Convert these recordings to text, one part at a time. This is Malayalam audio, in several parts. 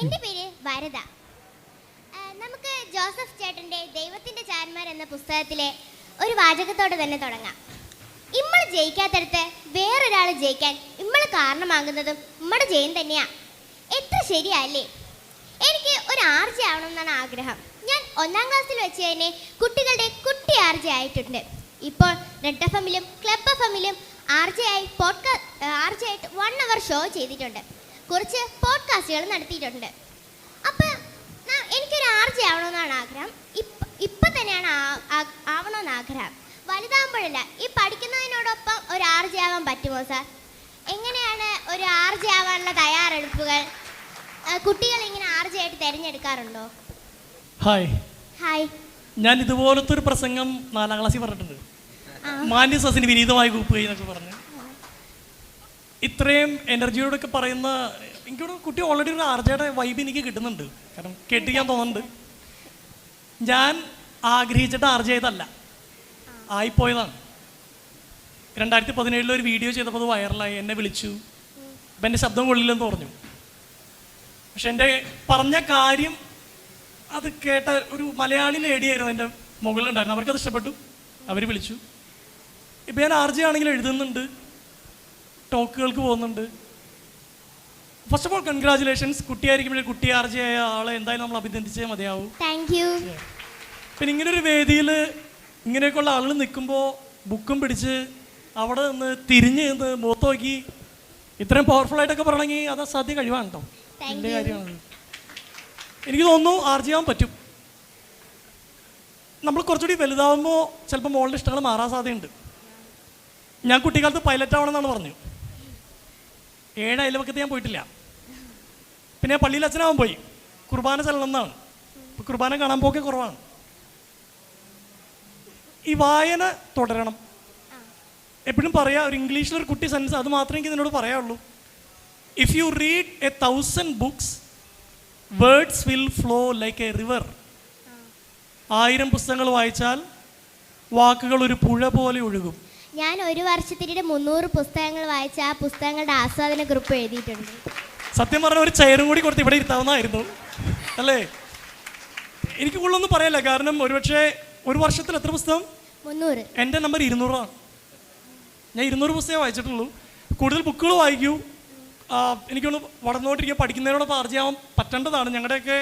എന്റെ പേര് വരദ. നമുക്ക് ജോസഫ് ചേട്ടന്റെ ദൈവത്തിന്റെ ചാരന്മാർ എന്ന പുസ്തകത്തിലെ ഒരു വാചകത്തോടെ തന്നെ തുടങ്ങാം. ഇമ്മൾ ജയിക്കാത്തടത്ത് വേറൊരാൾ ജയിക്കാൻ ഇമ്മൾ കാരണമാകുന്നതും നമ്മുടെ ജയം തന്നെയാ. എത്ര ശരിയല്ലേ? എനിക്ക് ഒരു ആർജി ആവണമെന്നാണ് ആഗ്രഹം. ഞാൻ ഒന്നാം ക്ലാസ്സിൽ വെച്ച് തന്നെ കുട്ടികളുടെ കുട്ടി ആർജി ആയിട്ടുണ്ട്. ഇപ്പോൾ റെഡ് എഫ് എമ്മിലും ക്ലബ് എഫ് എമ്മിലും ആയി പോഡ്കാസ്റ്റ് ആർജി ആയിട്ട് വൺ അവർ ഷോ ചെയ്തിട്ടുണ്ട്. കുറച്ച് പോഡ്കാസ്റ്റുകൾ നടത്തിയിട്ടുണ്ട്. അപ്പം എനിക്കൊരു എനിക്കൊരു ജെ ആവണമെന്നാണ് ആഗ്രഹം. ഇപ്പം ഇപ്പം തന്നെയാണ് ആവണമെന്ന് ആഗ്രഹം. വലുതാകുമ്പോഴല്ല ഈ പഠിക്കുന്നതിനോടൊപ്പം ഒരു ആർജി ആവാൻ പറ്റുമോ സാർ എങ്ങനെയാണ് ഒരു ആർജി ആവാനുള്ള തയ്യാറെടുപ്പുകൾ? കുട്ടികൾ ഇങ്ങനെ ആർജി ആയിട്ട് തിരഞ്ഞെടുക്കാറുണ്ടോ? ഹായ് ഹായ് ഞാൻ ഇതുപോലത്തെ ഒരു പ്രസംഗം നാലാം ക്ലാസ്സിൽ പറഞ്ഞിട്ടുണ്ട്. മാന്യ സസിന് വിനീതമായി കൂപ്പുകയെന്നൊക്കെ പറഞ്ഞ്. ഇത്രയും എനർജിയോടൊക്കെ പറയുന്ന എനിക്കൊരു കുട്ടി ഓൾറെഡി ഒരു ആർജയുടെ വൈബ് എനിക്ക് കിട്ടുന്നുണ്ട്. കാരണം കേട്ടിരിക്കാൻ തോന്നുന്നുണ്ട്. ഞാൻ ആഗ്രഹിച്ചിട്ട് ആർജയതല്ല ആയിപ്പോയതാണ്. രണ്ടായിരത്തി പതിനേഴിൽ ഒരു വീഡിയോ ചെയ്തപ്പോൾ അത് വൈറലായി എന്നെ വിളിച്ചു. അപ്പം എന്റെ ശബ്ദം കൊള്ളില്ലെന്ന് പറഞ്ഞു. പക്ഷെ എന്റെ പറഞ്ഞ കാര്യം അത് കേട്ട ഒരു മലയാളി ലേഡിയായിരുന്നു എന്റെ മുകളിലുണ്ടായിരുന്നു അവർക്കത് ഇഷ്ടപ്പെട്ടു. അവർ വിളിച്ചു. ഇപ്പം ഞാൻ ആർ ആണെങ്കിൽ എഴുതുന്നുണ്ട്. ടോക്കുകൾക്ക് പോകുന്നുണ്ട്. ഫസ്റ്റ് ഓഫ് ഓൾ കൺഗ്രാചുലേഷൻസ് കുട്ടിയായിരിക്കുമ്പോൾ കുട്ടി ആർജിയായ ആളെ എന്തായാലും നമ്മൾ അഭിനന്ദിച്ചേ മതിയാവും. പിന്നെ ഇങ്ങനെ ഒരു വേദിയിൽ ഇങ്ങനെയൊക്കെയുള്ള ആളുകൾ നിൽക്കുമ്പോൾ ബുക്കും പിടിച്ച് അവിടെ നിന്ന് തിരിഞ്ഞ് നിന്ന് മുഖത്ത് നോക്കി ഇത്രയും പവർഫുൾ ആയിട്ടൊക്കെ പറയണമെങ്കിൽ അത് അസാധ്യ കഴിവാണ് കേട്ടോ. എന്റെ കാര്യമാണ്. എനിക്ക് തോന്നുന്നു ആർജിയാൻ പറ്റും. നമ്മൾ കുറച്ചുകൂടി വലുതാവുമ്പോൾ ചിലപ്പോൾ മോളുടെ ഇഷ്ടങ്ങൾ മാറാൻ സാധ്യതയുണ്ട്. ഞാൻ കുട്ടിക്കാലത്ത് പൈലറ്റ് ആവണമെന്നാണ് പറഞ്ഞു ഏഴ് അയൽവക്കത്ത് ഞാൻ പോയിട്ടില്ല. പിന്നെ പള്ളിയിൽ അച്ഛനാവാൻ പോയി. കുർബാന ചെല്ലണം എന്നാണ്. ഇപ്പൊ കുർബാന കാണാൻ പോക്കെ കുറവാണ്. ഈ വായന തുടരണം. എപ്പോഴും പറയാം ഒരു ഇംഗ്ലീഷിലൊരു കുട്ടി സെൻസ് അത് മാത്രമേ എനിക്ക് നിന്നോട് പറയാനുള്ളൂ. If you read a thousand books words will flow like a river ആയിരം പുസ്തകങ്ങൾ വായിച്ചാൽ വാക്കുകൾ ഒരു പുഴ പോലെ ഒഴുകും. ഞാൻ ഒരു വർഷത്തിനിടെ മുന്നൂറ് പുസ്തകങ്ങൾ വായിച്ച ആ പുസ്തകങ്ങളുടെ ആസ്വാദന കുറിപ്പ് എഴുതിയിട്ടുണ്ട്. സത്യം പറഞ്ഞ ഒരു ചെയറും കൂടി കൊടുത്ത് ഇവിടെ ഇരുത്താവുന്നതായിരുന്നു. അല്ലേ? എനിക്ക് കൂടുതലൊന്നും പറയല്ല കാരണം ഒരുപക്ഷെ ഒരു വർഷത്തിൽ എത്ര പുസ്തകം? മുന്നൂറ്. എന്റെ നമ്പർ ഇരുന്നൂറാണ്. ഞാൻ ഇരുന്നൂറ് പുസ്തകം വായിച്ചിട്ടുള്ളൂ. കൂടുതൽ ബുക്കുകൾ വായിക്കൂ. എനിക്കൊന്ന് വളർന്നുകൊണ്ടിരിക്കുക പഠിക്കുന്നതിനോടൊപ്പം ആർജിയാവാൻ പറ്റേണ്ടതാണ്. ഞങ്ങളുടെയൊക്കെ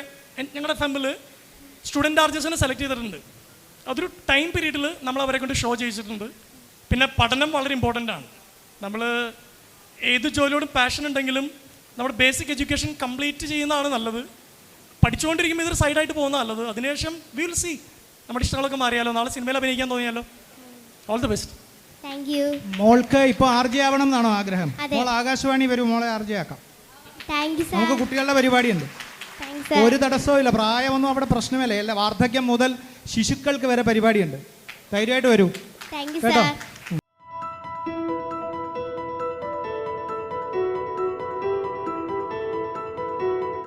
ഞങ്ങളുടെ ഫാമിൽ സ്റ്റുഡന്റ് ആർജസിനെ സെലക്ട് ചെയ്തിട്ടുണ്ട്. അതൊരു ടൈം പീരീഡിൽ നമ്മൾ അവരെ കൊണ്ട് ഷോ ചെയ്യിച്ചിട്ടുണ്ട്. പിന്നെ പഠനം വളരെ ഇമ്പോർട്ടന്റ് ആണ്. നമ്മൾ ഏത് ജോലിയോടും പാഷൻ ഉണ്ടെങ്കിലും നമ്മുടെ ബേസിക് എഡ്യൂക്കേഷൻ കംപ്ലീറ്റ് ചെയ്യുന്നതാണ് നല്ലത്. പഠിച്ചുകൊണ്ടിരിക്കുമ്പോൾ ഇതൊരു സൈഡായിട്ട് പോകുന്ന നല്ലത്. അതിനുശേഷം വിൽ സി നമ്മുടെ ഇഷ്ടങ്ങളൊക്കെ മാറിയാലോ. നാളെ സിനിമയിൽ അഭിനയിക്കാൻ തോന്നിയാലോ. All the best thank you മോൾക്ക് ഇപ്പോൾ ആർജി ആവണം എന്നാണോ ആഗ്രഹം. മോൾ ആകാശവാണി വരും മോളെ ആർജി ആക്കാം. താങ്ക് യു സാർ നമുക്ക് കുട്ടികളുടെ പരിപാടിയുണ്ട്. ഒരു തടസ്സവും ഇല്ല. പ്രായമൊന്നും അവിടെ പ്രശ്നമല്ല. അല്ല വാർദ്ധക്യം മുതൽ ശിശുക്കൾക്ക് വരെ പരിപാടിയുണ്ട്. ധൈര്യമായിട്ട് വരൂ. കേട്ടോ? സാർ